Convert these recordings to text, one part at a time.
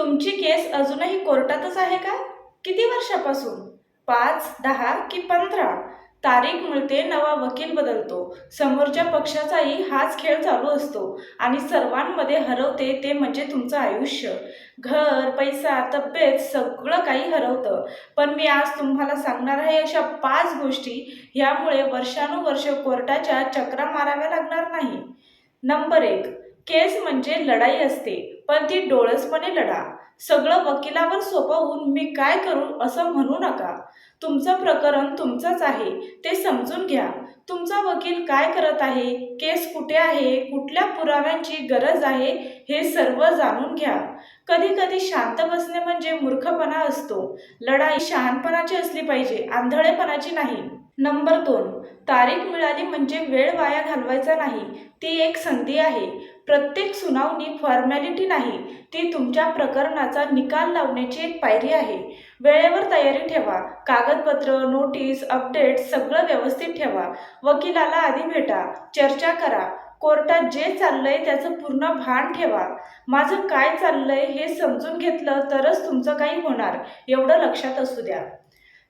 तुमची केस अजूनही कोर्टातच आहे का? किती वर्षापासून? पाच दहा की पंधरा? तारीख मिळते नवा वकील बदलतो. समोरच्या पक्षाचाही हाच खेळ चालू असतो. आणि सर्वांमध्ये हरवते ते म्हणजे तुमचं आयुष्य. घर पैसा तब्येत सगळं काही हरवतं. पण मी आज तुम्हाला सांगणार आहे अशा पाच गोष्टी ह्यामुळे वर्षानुवर्ष कोर्टाच्या चक्रा माराव्या लागणार नाही. नंबर एक केस म्हणजे लढाई असते पण ती डोळसपणे लढा. सगळं वकिलावर सोपवून मी काय करू असं म्हणू नका. तुमचं प्रकरण तुमचंच आहे ते समजून घ्या. तुमचा वकील काय करत आहे केस कुठे आहे कुठल्या पुराव्यांची गरज आहे हे सर्व जाणून घ्या. कधी कधी शांत बसणे म्हणजे मूर्खपणा असतो. लढाई शहाणपणाची असली पाहिजे आंधळेपणाची नाही. नंबर दोन तारीख मिळाली म्हणजे वेळ वाया घालवायचा नाही. ती एक संधी आहे. प्रत्येक सुनावणी फॉर्मॅलिटी नाही. ती तुमच्या प्रकरणात प्रकरणाचा निकाल लावण्याची एक पायरी आहे. वेळेवर तयारी ठेवा. कागदपत्र नोटीस अपडेट सगळं व्यवस्थित ठेवा. वकिलाला आधी भेटा. चर्चा करा. कोर्टात जे चाललंय त्याचं पूर्ण भान ठेवा. माझं काय चाललंय हे समजून घेतलं तरच तुमचं काही होणार. एवढं लक्षात असू द्या.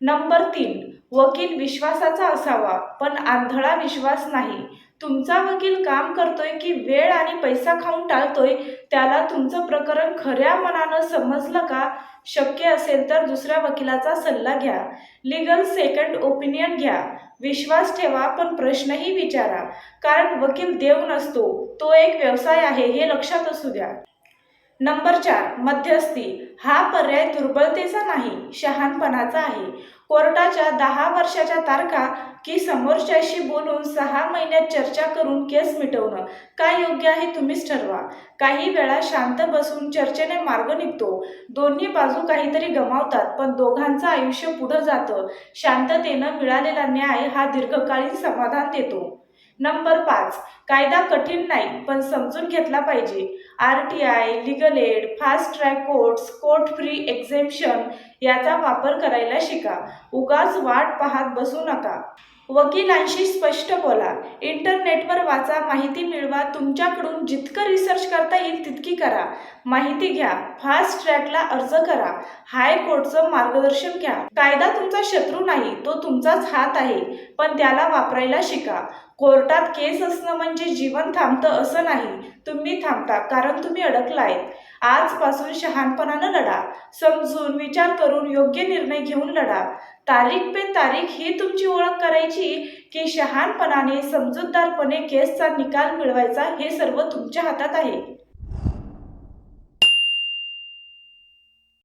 नंबर तीन. वकील विश्वासाचा असावा पण आंधळा विश्वास नाही. तुमचा वकील काम करतोय की वेळ आणि पैसा खाऊन टाळतोय त्याला तुमचं प्रकरण खऱ्या मनानं समजलं का? शक्य असेल तर दुसऱ्या वकिलाचा सल्ला घ्या. लिगल सेकंड ओपिनियन घ्या. विश्वास ठेवा पण प्रश्नही विचारा. कारण वकील देव नसतो तो एक व्यवसाय आहे हे लक्षात असू द्या. नंबर चार मध्यस्थी. हा पर्याय दुर्बलतेचा नाही शहाणपणाचा आहे. कोर्टाच्या दहा वर्षाच्या तारखा की समोरच्याशी बोलून सहा महिन्यात चर्चा करून केस मिटवणं काय योग्य आहे तुम्हीच ठरवा. काही वेळा शांत बसून चर्चेने मार्ग निघतो. दोन्ही बाजू काहीतरी गमावतात पण दोघांचं आयुष्य पुढं जातं. शांततेनं मिळालेला न्याय हा दीर्घकालीन समाधान देतो. नंबर पाच. कायदा कठीण नाही पण समजून घेतला पाहिजे. R T I legal aid fast track courts court free exemption याचा वापर करायला शिका. उगाच वाट पाहत बसू नका. वकिलांशी स्पष्ट बोला. इंटरनेटवर वाचा माहिती मिळवा तुमच्याकडून जितकं रिसर्च करता येईल तितकी करा. माहिती घ्या फास्ट ट्रॅकला अर्ज करा. हाय कोर्टचं मार्गदर्शन घ्या. कायदा तुमचा शत्रू नाही तो तुमचाच हात आहे पण त्याला वापरायला शिका. कोर्टात केस असणं म्हणजे जीवन थांबतं असं नाही. तुम्ही थांबता कारण तुम्ही अडकलायत. आजपासून शहाणपणानं लढा. समजून विचार करून योग्य निर्णय घेऊन लढा. तारीख पे तारीख ही तुमची ओळख करायची की शहाणपणाने समजूतदारपणे केसचा निकाल मिळवायचा हे सर्व तुमच्या हातात आहे.